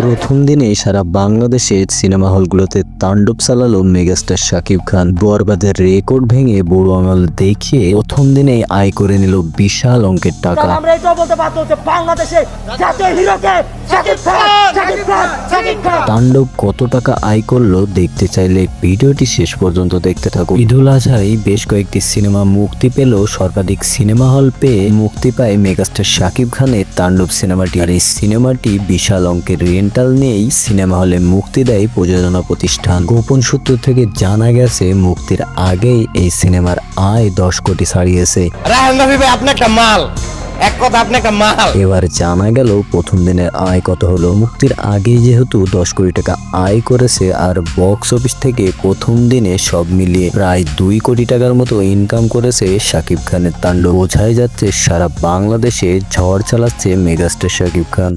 প্রথম দিনেই সারা বাংলাদেশের সিনেমা হলগুলোতে তাণ্ডব চালালো মেগাস্টার শাকিব খান। বরবাদের রেকর্ড ভেঙে বড় আমল দেখিয়ে প্রথম দিনেই আয় করে নিল বিশাল অঙ্কের টাকা। আমরা এটা বলতে বাধ্য হচ্ছে, বাংলাদেশে জাতীয় হিরোকে শাকিব খান শাকিব খান। তাণ্ডব কত টাকা আয় করল দেখতে চাইলে ভিডিওটি শেষ পর্যন্ত দেখতে থাকুন। ঈদুল আজহায় বেশ কয়েকটি সিনেমা মুক্তি পেল সর্বাধিক সিনেমা হল পেয়ে মুক্তি পায় মেগাস্টার শাকিব খানের তাণ্ডব সিনেমাটি। আর এই সিনেমাটি বিশাল অঙ্কের রেন্টাল নিয়েই সিনেমা হলে মুক্তি দেয় প্রযোজনা প্রতিষ্ঠান। গোপন সূত্র থেকে জানা গেছে, মুক্তির আগেই এই সিনেমার আয় দশ কোটি ছাড়িয়েছে। আপনি একটা মাল। এক কথা, আপনি একটা মাল। এবার জানা গেল প্রথম দিনের আয় কত হলো। মুক্তির আগে যেহেতু দশ কোটি টাকা আয় করেছে, আর বক্স অফিস থেকে প্রথম দিনে সব মিলিয়ে প্রায় দুই কোটি টাকার মতো ইনকাম করেছে শাকিব খানের তাণ্ডব। বোঝাই যাচ্ছে সারা বাংলাদেশে ঝড় চালাচ্ছে মেগাস্টার শাকিব খান।